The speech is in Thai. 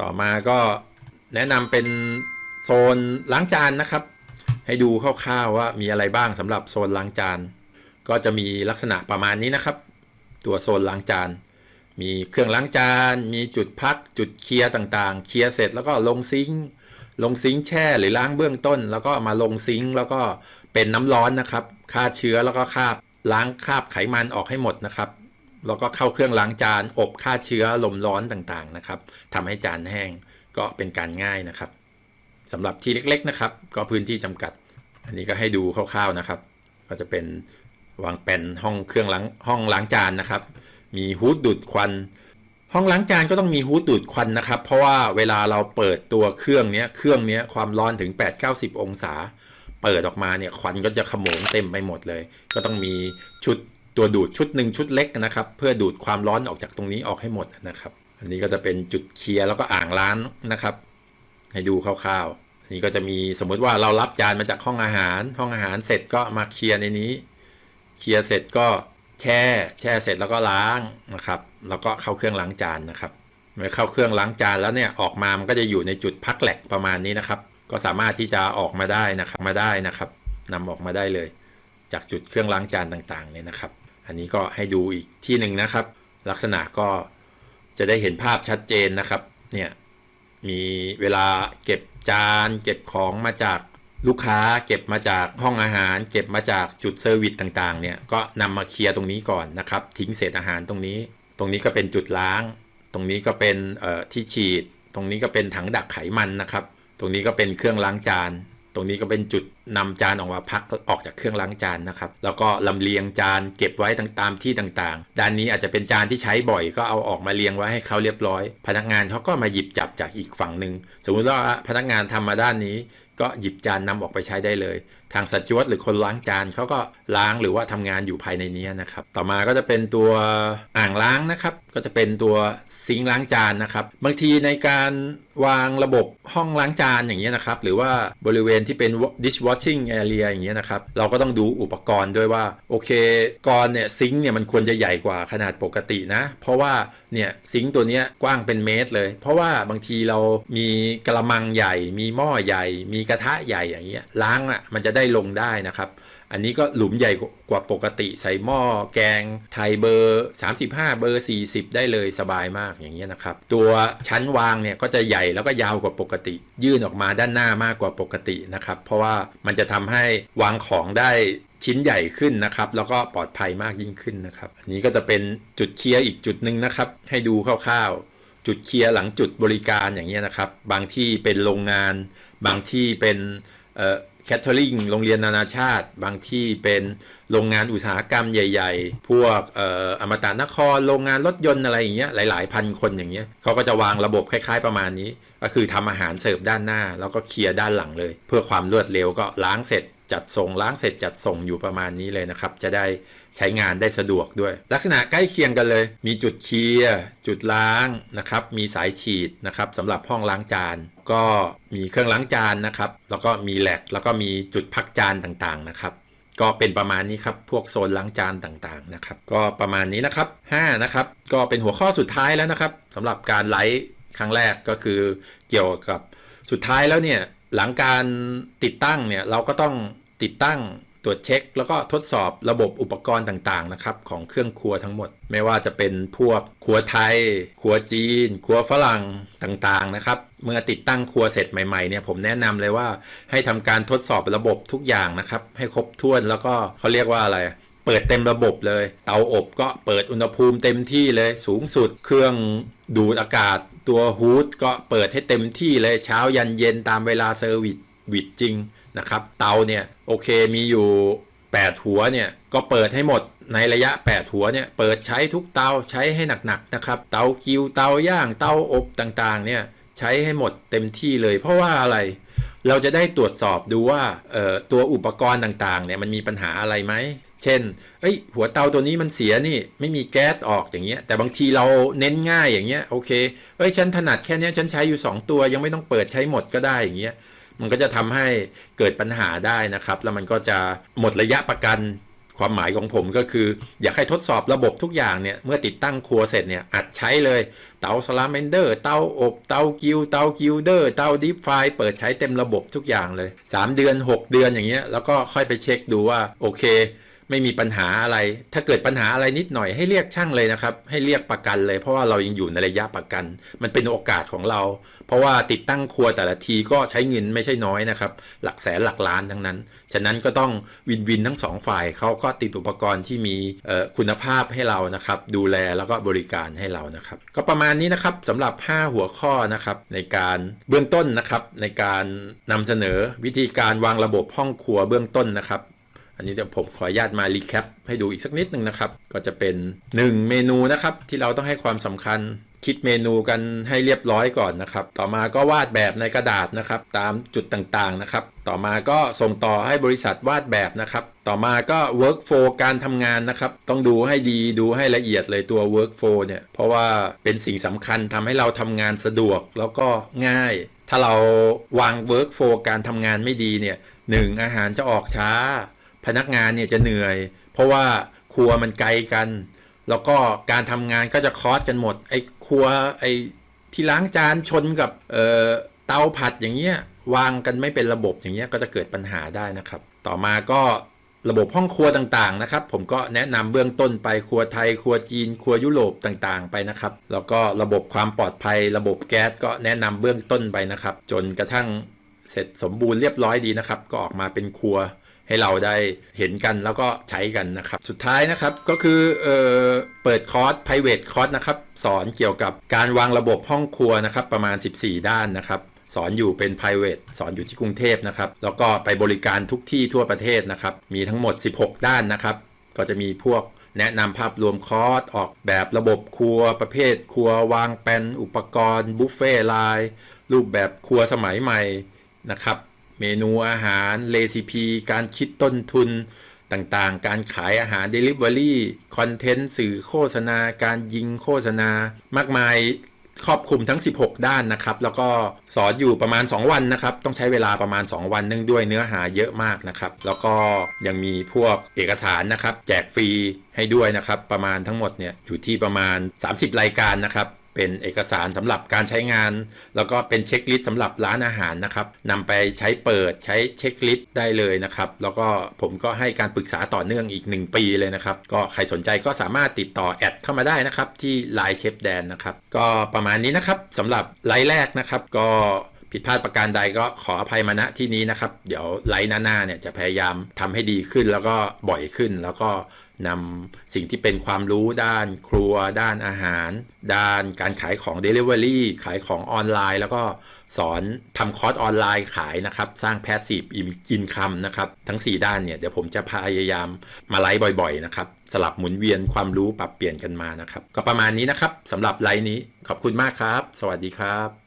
ต่อมาก็แนะนำเป็นโซนล้างจานนะครับ ให้ดูคร่าวๆว่ามีอะไรบ้างสำหรับโซนล้างจาน ก็จะมีลักษณะประมาณนี้นะครับ ตัวโซนล้างจาน มีเครื่องล้างจาน มีจุดพัก จุดเคลียร์ต่างๆ เคลียร์เสร็จแล้วก็ลงซิงค์ลงซิงค์แช่หรือล้างเบื้องต้น แล้วก็มาลงซิงค์แล้วก็เป็นน้ำร้อนนะครับฆ่าเชื้อแล้วก็คราบล้างคราบไขมันออกให้หมดนะครับ แล้วก็เข้าเครื่องล้างจาน อบฆ่าเชื้อลมร้อนต่างๆนะครับทำให้จานแห้งก็เป็นการง่ายนะครับสำหรับที่เล็ก ๆนะครับ ก็พื้นที่จำกัด อันนี้ก็ให้ดูคร่าวๆนะครับ ก็จะเป็นวางเป็นห้องเครื่องล้างห้องล้างจานนะครับ มีฮูดดูดควัน ห้องล้างจานก็ต้องมีฮูดดูดควันนะครับ เพราะว่าเวลาเราเปิดตัวเครื่องเนี้ยเครื่องเนี้ยความร้อนถึง 8-90 องศา เปิดออกมาเนี่ยควันก็จะขโมงเต็มไปหมดเลย ก็ต้องมีชุด ตัวดูดชุดหนึ่งชุดเล็กนะครับ เพื่อดูดความร้อนออกจากตรงนี้ออกให้หมดนะครับ อันนี้ก็จะเป็นจุดเคลียร์แล้วก็อ่างล้างนะครับ ให้ดูคร่าวๆอันนี้ก็จะมีสมมุติว่าเรารับจานมาจากห้องอาหาร ห้องอาหารเสร็จก็มาเคลียร์ในนี้เคลียร์เสร็จก็แช่แช่เสร็จแล้วก็ล้างนะครับ แล้วก็เข้าเครื่องล้างจานนะครับเมื่อเข้าเครื่องล้างจานแล้วเนี่ยออกมามันก็จะอยู่ในจุดพักแหลกประมาณนี้นะครับ ก็สามารถที่จะออกมาได้นะครับมาได้นะครับนำออกมาได้เลย จากจุดเครื่องล้างจานต่างๆเนี่ยนะครับ อันนี้ก็ให้ดูอีกที่หนึ่งนะครับ ลักษณะก็จะได้เห็นภาพชัดเจนนะครับ เนี่ยมีเวลาเก็บจาน เก็บของมาจากลูกค้า เก็บมาจากห้องอาหาร เก็บมาจากจุดเซอร์วิสต่างๆ เนี่ยก็นำมาเคลียร์ตรงนี้ก่อนนะครับ ทิ้งเศษอาหารตรงนี้ ตรงนี้ก็เป็นจุดล้าง ตรงนี้ก็เป็นที่ฉีด ตรงนี้ก็เป็นถังดักไขมันนะครับ ตรงนี้ก็เป็นเครื่องล้างจาน ตรงนี้ก็เป็นจุดนำจานออกมาพักออกจากเครื่องล้างจานนะครับ แล้วก็ลำเลียงจานเก็บไว้ตามที่ต่างๆ ด้านนี้อาจจะเป็นจานที่ใช้บ่อยก็เอาออกมาเรียงไว้ให้เขาเรียบร้อย พนักงานเขาก็มาหยิบจับจากอีกฝั่งหนึ่งสมมุติว่าพนักงานทำมาด้านนี้ ก็หยิบจานนำออกไปใช้ได้เลย ทางสจวตหรือคนล้างจานเขาก็ล้างหรือว่าทำงานอยู่ภายในนี้นะครับ ต่อมาก็จะเป็นตัวอ่างล้างนะครับ ก็จะเป็นตัวซิงค์ล้างจานนะครับ บางทีในการวางระบบห้องล้างจานอย่างเงี้ยนะครับ หรือว่าบริเวณที่เป็น dishwashing area อย่างเงี้ยนะครับ เราก็ต้องดูอุปกรณ์ด้วยว่า โอเคกรเนี่ยซิงค์เนี่ยมันควรจะใหญ่กว่าขนาดปกตินะ เพราะว่าเนี่ยซิงค์ตัวเนี้ยกว้างเป็นเมตรเลย เพราะว่าบางทีเรามีกระมังใหญ่ มีหม้อใหญ่ มีกระทะใหญ่อย่างเงี้ยล้างอะมันจะได้ได้ลงได้นะครับ อันนี้ก็หลุมใหญ่กว่าปกติใส่หม้อแกงไทยเบอร์ 35 เบอร์ 40 ได้เลยสบายมากอย่างเงี้ยนะครับ ตัวชั้นวางเนี่ยก็จะใหญ่แล้วก็ยาวกว่าปกติ ยื่นออกมาด้านหน้ามากกว่าปกตินะครับ เพราะว่ามันจะทำให้วางของได้ชิ้นใหญ่ขึ้นนะครับ แล้วก็ปลอดภัยมากยิ่งขึ้นนะครับ อันนี้ก็จะเป็นจุดเคลียร์อีกจุดหนึ่งนะครับ ให้ดูคร่าวๆ จุดเคลียร์หลังจุดบริการอย่างเงี้ยนะครับ บางที่เป็นโรงงาน บางที่เป็นเอ่อ แคทเทอริงโรงเรียนนานาชาติ บางที่เป็นโรงงานอุตสาหกรรมใหญ่ ๆ พวกเอ่ออมตะนคร โรงงานรถยนต์อะไรอย่างเงี้ย หลาย ๆ พันคนอย่างเงี้ยเขาก็จะวางระบบคล้ายๆประมาณนี้ ก็คือทำอาหารเสิร์ฟด้านหน้า แล้วก็เคลียร์ด้านหลังเลย เพื่อความรวดเร็วก็ล้างเสร็จ จัดส่งล้างเสร็จจัดส่งอยู่ประมาณนี้เลยนะครับ จะได้ใช้งานได้สะดวกด้วย ลักษณะใกล้เคียงกันเลย มีจุดเคลียร์จุดล้างนะครับมีสายฉีดนะครับสำหรับห้องล้างจานก็มีเครื่องล้างจานนะครับแล้วก็มีแหลกแล้วก็มีจุดพักจานต่างๆนะครับก็เป็นประมาณนี้ครับ พวกโซนล้างจานต่างๆนะครับ ก็ประมาณนี้นะครับ 5 นะครับ ก็เป็นหัวข้อสุดท้ายแล้วนะครับสำหรับการไลฟ์ครั้งแรกก็คือเกี่ยวกับสุดท้ายแล้วเนี่ยหลังการติดตั้งเนี่ยเราก็ต้อง ติดตั้งตรวจเช็ค แล้วก็ทดสอบระบบอุปกรณ์ต่างๆนะครับของเครื่องครัวทั้งหมด ไม่ว่าจะเป็นพวกครัวไทย ครัวจีน ครัวฝรั่งต่างๆนะครับ เมื่อติดตั้งครัวเสร็จใหม่ๆเนี่ยผมแนะนำเลยว่าให้ทำการทดสอบระบบทุกอย่างนะครับ ให้ครบถ้วนแล้วก็เขาเรียกว่าอะไรเปิดเต็มระบบเลย เตาอบก็เปิดอุณหภูมิเต็มที่เลยสูงสุดเครื่องดูดอากาศ ตัวฮูดก็เปิดให้เต็มที่เลยเช้ายันเย็นตามเวลาเซอร์วิสวิดจริง นะครับเตาเนี่ยโอเคมีอยู่ 8 หัวเนี่ยก็เปิดให้หมดในระยะ 8 หัวเนี่ยเปิดใช้ทุกเตาใช้ให้หนักๆนะครับเตากิวเตาย่างเตาอบต่างๆเนี่ยใช้ให้หมดเต็มที่เลย เพราะว่าอะไรเราจะได้ตรวจสอบดูว่าตัวอุปกรณ์ต่างๆเนี่ยมันมีปัญหาอะไรไหม เช่นเอ้ย หัวเตาตัวนี้มันเสียนี่ไม่มีแก๊สออกอย่างเงี้ยแต่บางทีเราเน้นง่ายอย่างเงี้ยโอเคเอ้ยฉันถนัดแค่นี้ฉันใช้อยู่ 2 ตัวยังไม่ต้องเปิดใช้หมดก็ได้อย่างเงี้ย มันก็จะทำให้เกิดปัญหาได้นะครับ แล้วมันก็จะหมดระยะประกันความหมายของผมก็คือ อยากให้ทดสอบระบบทุกอย่างเนี่ย เมื่อติดตั้งครัวเสร็จเนี่ย อัดใช้เลย เตาสลาเมนเดอร์เตาอบเตากิวเตากิวเดอร์เตาดิฟไฟเปิดใช้เต็มระบบทุกอย่างเลย 3 เดือน 6 เดือนอย่างเงี้ยแล้วก็ค่อยไปเช็คดูว่าโอเค ไม่มีปัญหาอะไร ถ้าเกิดปัญหาอะไรนิดหน่อยให้เรียกช่างเลยนะครับ ให้เรียกประกันเลย เพราะว่าเรายังอยู่ในระยะประกัน มันเป็นโอกาสของเรา เพราะว่าติดตั้งครัวแต่ละทีก็ใช้เงินไม่ใช่น้อยนะครับ หลักแสนหลักล้านทั้งนั้น ฉะนั้นก็ต้องวินวินทั้งสองฝ่ายเขาก็ติดอุปกรณ์ที่มีคุณภาพให้เรานะครับ ดูแลแล้วก็บริการให้เรานะครับ ก็ประมาณนี้นะครับสำหรับ 5 หัวข้อนะครับในการเบื้องต้นนะครับในการนำเสนอวิธีการวางระบบห้องครัวเบื้องต้นนะครับ อันนี้เดี๋ยวผมขออนุญาตมารีแคปให้ดูอีกสักนิดหนึ่งนะครับ ก็จะเป็น 1 เมนูนะครับที่เราต้องให้ความสำคัญคิดเมนูกันให้เรียบร้อยก่อนนะครับ ต่อมาก็วาดแบบในกระดาษนะครับ ตามจุดต่างๆนะครับ ต่อมาก็ส่งต่อให้บริษัทวาดแบบนะครับ ต่อมาก็ workflow การทำงานนะครับ ต้องดูให้ดีดูให้ละเอียดเลยตัว workflow เนี่ย เพราะว่าเป็นสิ่งสำคัญทำให้เราทำงานสะดวกแล้วก็ง่าย ถ้าเราวาง workflow การทำงานไม่ดีเนี่ยหนึ่งอาหารจะออกช้า พนักงานเนี่ยจะเหนื่อย เพราะว่าครัวมันไกลกัน แล้วก็การทำงานก็จะคอสกันหมด ไอ้ครัวไอ้ที่ล้างจานชนกับเอ่อเตาผัดอย่างเงี้ยวางกันไม่เป็นระบบอย่างเงี้ยก็จะเกิดปัญหาได้นะครับ ต่อมาก็ระบบห้องครัวต่างๆนะครับ ผมก็แนะนำเบื้องต้นไปครัวไทย ครัวจีน ครัวยุโรปต่างๆ ไปนะครับ แล้วก็ระบบความปลอดภัย ระบบแก๊สก็แนะนำเบื้องต้นไปนะครับ จนกระทั่งเสร็จสมบูรณ์เรียบร้อยดีนะครับ ก็ออกมาเป็นครัว ให้เราได้เห็นกันแล้วก็ใช้กันนะครับ สุดท้ายนะครับก็คือเออเปิดคอร์ส private คอร์สนะครับ สอนเกี่ยวกับการวางระบบห้องครัวนะครับ ประมาณ 14 ด้านนะครับสอนอยู่เป็น private สอนอยู่ที่กรุงเทพนะครับ แล้วก็ไปบริการทุกที่ทั่วประเทศนะครับ มีทั้งหมด 16 ด้านนะครับ ก็จะมีพวกแนะนำภาพรวมคอร์สออกแบบระบบครัวประเภท ครัววางแปนอุปกรณ์บุฟเฟ่ไลน์รูปแบบครัวสมัยใหม่นะครับ เมนูอาหารเรซิปีการคิดต้นทุนต่างๆ การขายอาหาร Delivery คอนเทนต์สื่อโฆษณา การยิงโฆษณา มากมายครอบคลุมทั้ง 16 ด้านนะครับ แล้วก็สอนอยู่ประมาณ 2 วันนะครับ ต้องใช้เวลาประมาณ 2 วันเนื่องด้วยเนื้อหาเยอะมากนะครับ แล้วก็ยังมีพวกเอกสารนะครับ แจกฟรีให้ด้วยนะครับ ประมาณทั้งหมดเนี่ยอยู่ที่ประมาณ 30 รายการนะครับ เป็นเอกสารสำหรับการใช้งาน แล้วก็เป็นเช็คลิสต์สำหรับร้านอาหารนะครับนำไปใช้เปิดใช้เช็คลิสต์ได้เลยนะครับ แล้วก็ผมก็ให้การปรึกษาต่อเนื่องอีก 1 ปีเลยนะครับ ก็ใครสนใจก็สามารถติดต่อแอดเข้ามาได้นะครับ ที่ Line เชฟแดนนะครับ ก็ประมาณนี้นะครับสำหรับไลน์แรกนะครับ ก็ ผิดพลาดประการใดก็ขออภัยมาณที่นี้นะครับ เดี๋ยวไลฟ์หน้าๆเนี่ยจะพยายามทำให้ดีขึ้นแล้วก็บ่อยขึ้นแล้วก็นำสิ่งที่เป็นความรู้ด้านครัว ด้านอาหาร ด้านการขายของ Delivery ขายของออนไลน์ แล้วก็สอนทำคอร์สออนไลน์ขายนะครับ สร้าง Passive Income นะครับ ทั้ง 4 ด้านเนี่ย เดี๋ยวผมจะพยายามมาไลฟ์บ่อยๆ นะครับ สลับหมุนเวียนความรู้ปรับเปลี่ยนกันมานะครับ ก็ประมาณนี้นะครับสำหรับไลฟ์นี้ขอบคุณมากครับ สวัสดีครับ